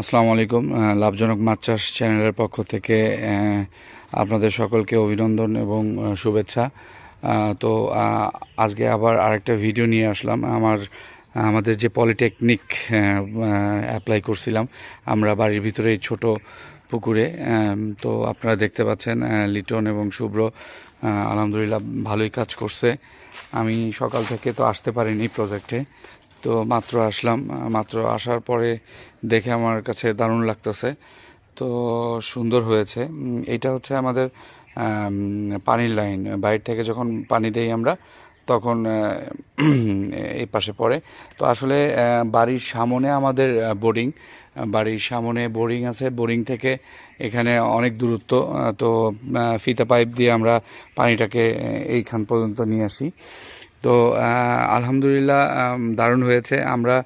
আসসালামু আলাইকুম। লাভজনক মাছ চাষ চ্যানেলের পক্ষ থেকে আপনাদের সকলকে অভিনন্দন এবং শুভেচ্ছা। তো আজকে আবার আরেকটা ভিডিও নিয়ে আসলাম। আমার, আমাদের যে পলিটেকনিক অ্যাপ্লাই করছিলাম, আমরা বাড়ির ভিতরে এই ছোটো পুকুরে তো আপনারা দেখতে পাচ্ছেন লিটন এবং শুভ্র আলহামদুলিল্লাহ ভালোই কাজ করছে। আমি সকাল থেকে তো আসতে পারিনি প্রজেক্টে তো মাত্র আসলাম মাত্র আসার পরে দেখে আমার কাছে দারুণ লাগতেছে। তো সুন্দর হয়েছে। এইটা হচ্ছে আমাদের পানির লাইন। বাইরে থেকে যখন পানি দেই আমরা, তখন এই পাশে পড়ে। তো আসলে বাড়ির সামনে আমাদের বোর্ডিং বাড়ির সামনে বোরিং আছে। বোরিং থেকে এখানে অনেক দূরত্ব। তো ফিতা পাইপ দিয়ে আমরা পানিটাকে এইখান পর্যন্ত নিয়ে আসি। তো আলহামদুলিল্লাহ দারুণ হয়েছে। আমরা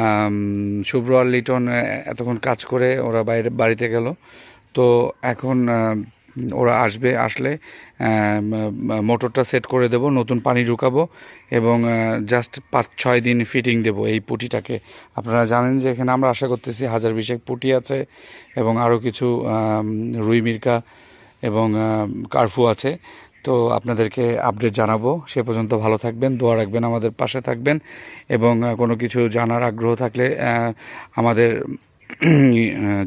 আম, শুভ্র আর লিটন এতক্ষণ কাজ করে ওরা বাইরে বাড়িতে গেল। তো এখন ওরা আসবে আসলে মোটরটা সেট করে দেব নতুন পানি ঢুকাবো এবং জাস্ট পাঁচ ছয় দিন ফিটিং দেব এই পুটিটাকে। আপনারা জানেন যে এখানে আমরা আশা করতেছি হাজার বিশেক পুটি আছে এবং আরও কিছু রুই মির্কা এবং কার্ফু আছে। তো আপনাদেরকে আপডেট জানাব। সে পর্যন্ত ভালো থাকবেন, দোয়া রাখবেন, আমাদের পাশে থাকবেন এবং কোনো কিছু জানার আগ্রহ থাকলে আমাদের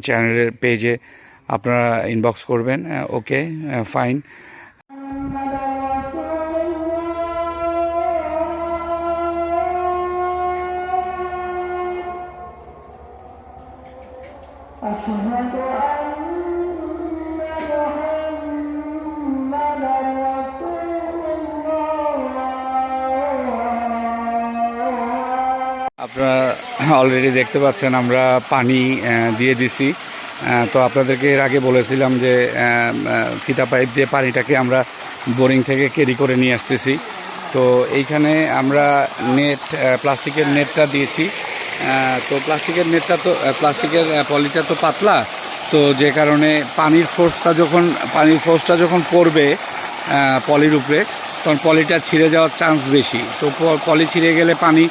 চ্যানেলের পেজে আপনারা ইনবক্স করবেন ওকে ফাইন অলরেডি দেখতে পাচ্ছেন আমরা পানি দিয়ে দিছি। তো আপনাদেরকে এর আগে বলেছিলাম যে ফিতা পাইপ দিয়ে পানিটাকে আমরা বোরিং থেকে ক্যারি করে নিয়ে আসতেছি। তো এইখানে আমরা নেট প্লাস্টিকের নেটটা দিয়েছি। তো প্লাস্টিকের নেটটা তো প্লাস্টিকের পলিটা তো পাতলা। তো যে কারণে পানির ফোর্সটা যখন, পানির ফোর্সটা যখন পড়বে পলির উপরে, তখন পলিটা ছিঁড়ে যাওয়ার চান্স বেশি। তো পলি ছিঁড়ে গেলে পানি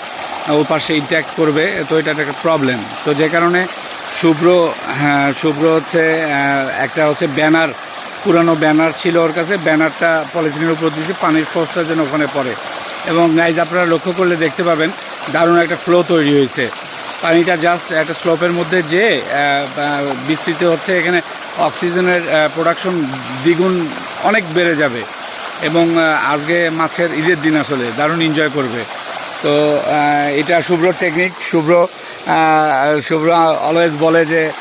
ও পাশে ইন্ট্যাক্ট করবে, তো এটা একটা প্রবলেম তো যে কারণে শুভ্র হ্যাঁ শুভ্র হচ্ছে একটা হচ্ছে ব্যানার, পুরানো ব্যানার ছিল ওর কাছে, ব্যানারটা পলিথিনের উপর দিয়েছে, পানির ফোর্সটা যেন ওখানে পড়ে। এবং গাইজ আপনারা লক্ষ্য করলে দেখতে পাবেন, দারুণ একটা ফ্লো তৈরি হয়েছে। পানিটা জাস্ট একটা স্লোপের মধ্যে যে বিস্তৃত হচ্ছে, এখানে অক্সিজেনের প্রোডাকশন দ্বিগুণ অনেক বেড়ে যাবে। এবং আজকে মাছের ঈদের দিন আসলে, দারুণ এনজয় করবে। তো এটা শুভ্র টেকনিক শুভ্র শুভ্র অলওয়েজ বলে যে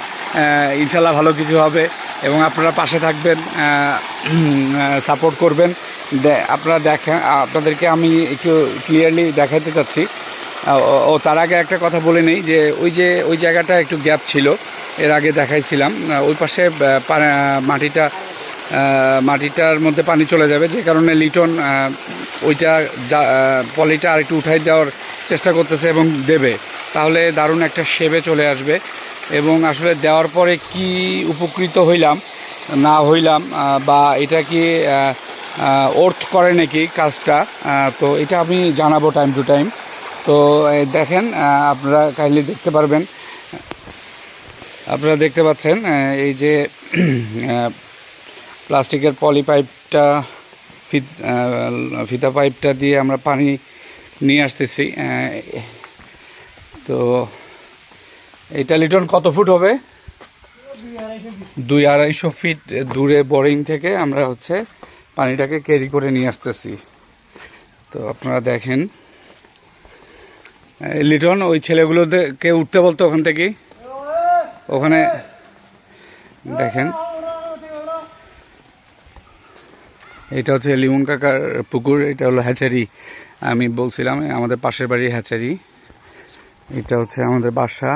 ইনশাল্লাহ ভালো কিছু হবে এবং আপনারা পাশে থাকবেন সাপোর্ট করবেন। আপনারা দেখা আপনাদেরকে আমি একটু ক্লিয়ারলি দেখাতে চাচ্ছি। ও- তার আগে একটা কথা বলে নেই যে, ওই যে, ওই জায়গাটা একটু গ্যাপ ছিল, এর আগে দেখাইছিলাম। ওই পাশে মাটিটা মাটিটার মধ্যে পানি চলে যাবে, যে কারণে লিটন ওইটা পলিটা আর একটু উঠাই দেওয়ার চেষ্টা করতেছে এবং দেবে। তাহলে দারুণ একটা সেবে চলে আসবে। এবং আসলে দেওয়ার পরে কি উপকৃত হইলাম, না হইলাম বা এটা কি ওর্থ করে নাকি কাজটা তো এটা আমি জানাব টাইম টু টাইম তো দেখেন আপনারা কাইন্ডলি দেখতে পারবেন। আপনারা দেখতে পাচ্ছেন এই যে প্লাস্টিকের পলি পাইপটা ফিত- পাইপটা দিয়ে আমরা পানি নিয়ে আসতেছি তো এটা লিটন কত ফুট হবে? দুই আড়াইশো ফিট দূরে বোরিং থেকে আমরা হচ্ছে পানিটাকে ক্যারি করে নিয়ে আসতেছি। তো আপনারা দেখেন লিটন ওই ছেলেগুলোকে উঠতে বলতো ওখান থেকে? ওখানে দেখেন এটা হচ্ছে লিমন কাকার পুকুর, এটা হলো হ্যাচারি। আমি বলছিলাম, আমাদের পাশের বাড়ির হ্যাচারি। এটা হচ্ছে আমাদের বাসা।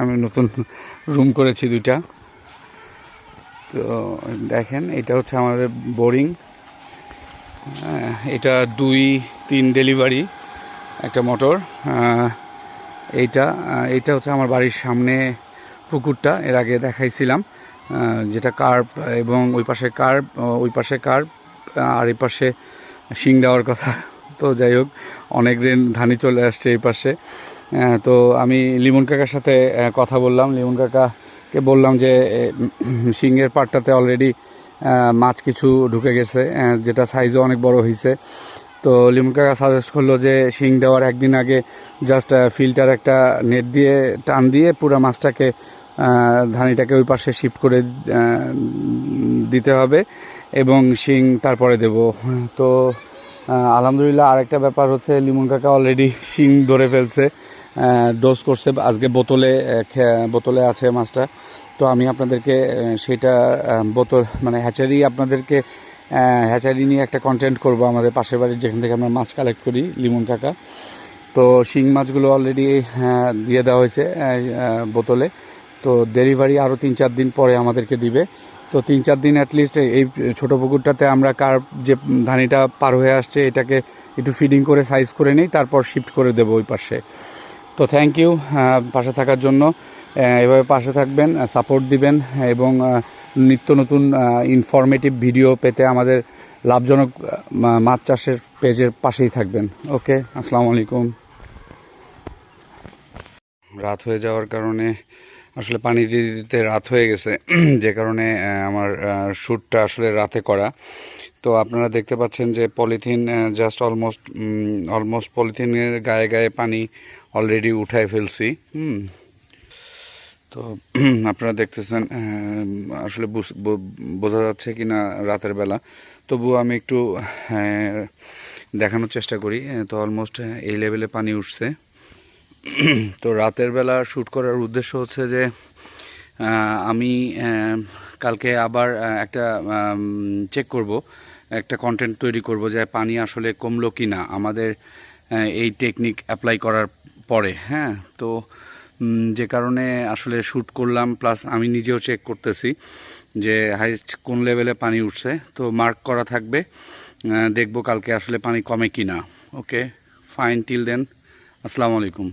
আমি নতুন রুম করেছি দুইটা। তো দেখেন, এটা হচ্ছে আমাদের বোরিং। এটা দুই, তিন ডেলিভারি একটা মোটর। এইটা এইটা হচ্ছে আমার বাড়ির সামনে পুকুরটা। এর আগে দেখাইছিলাম যেটা কার্প এবং ওই পাশে কার্প ওই পাশে কার্প। আর এই পাশে শিং দেওয়ার কথা। তো যাই হোক, অনেক রেন ধানি চলে আসছে এই পাশে। তো আমি লিমন কাকার সাথে কথা বললাম। লিমন কাকাকে বললাম যে শিংয়ের পাটটাতে অলরেডি মাছ কিছু ঢুকে গেছে যেটা সাইজও অনেক বড় হয়েছে তো লিমন কাকা সাজেস্ট করল যে, শিং দেওয়ার একদিন আগে জাস্ট ফিল্টার একটা নেট দিয়ে টান দিয়ে পুরো মাছটাকে ধানিটাকে ওই পাশে শিফট করে দিতে হবে। এবং শিং তারপরে দেব। তো আলহামদুলিল্লাহ আরেকটা ব্যাপার হচ্ছে, লিমন কাকা অলরেডি শিং ধরে ফেলছে ডোজ করছে। আজকে বোতলে বোতলে আছে মাছটা। তো আমি আপনাদেরকে সেটা বোতল মানে হ্যাচারি আপনাদেরকে হ্যাচারি নিয়ে একটা কন্টেন্ট করব আমাদের পাশের বাড়ির যেখান থেকে আমরা মাছ কালেক্ট করি, লিমন কাকা। তো শিং মাছগুলো অলরেডি দিয়ে দেওয়া হয়েছে বোতলে। তো ডেলিভারি আরও তিন চার দিন পরে আমাদেরকে দিবে। তো তিন চার দিন অ্যাটলিস্ট এই ছোটো পুকুরটাতে আমরা কার যে ধানিটা পার হয়ে আসছে এটাকে একটু ফিডিং করে সাইজ করে নিই, তারপর শিফট করে দেবো ওই পাশে। তো থ্যাংক ইউ পাশে থাকার জন্য। এভাবে পাশে থাকবেন সাপোর্ট দিবেন এবং নিত্য নতুন ইনফরমেটিভ ভিডিও পেতে আমাদের লাভজনক মাছ চাষের পেজের পাশেই থাকবেন। ওকে আসসালামু আলাইকুম। রাত হয়ে যাওয়ার কারণে আসলে পানি দিতে দিতে রাত হয়ে গেছে, যে কারণে আমার শ্যুটটা আসলে রাতে করা। তো আপনারা দেখতে পাচ্ছেন যে পলিথিন জাস্ট অলমোস্ট অলমোস্ট পলিথিনের গায়ে গায়ে পানি অলরেডি উঠায় ফেলছি, হুম। তো, আপনারা দেখতেছেন আসলে বুঝ- যাচ্ছে কি না রাতের বেলা। তবুও আমি একটু দেখানোর চেষ্টা করি তো অলমোস্ট এই লেভেলে পানি উঠছে। তো রাতের বেলা শ্যুট করার উদ্দেশ্য হচ্ছে যে আমি কালকে আবার একটা চেক করব, একটা কন্টেন্ট তৈরি করব যে পানি আসলে কমলো কি না আমাদের এই টেকনিক অ্যাপ্লাই করার পরে হ্যাঁ? তো যে কারণে আসলে শ্যুট করলাম প্লাস আমি নিজেও চেক করতেছি যে হাইস্ট কোন লেভেলে পানি উঠছে। তো মার্ক করা থাকবে দেখব কালকে আসলে পানি কমে কি না ওকে ফাইন টিল দেন আসসালামু আলাইকুম।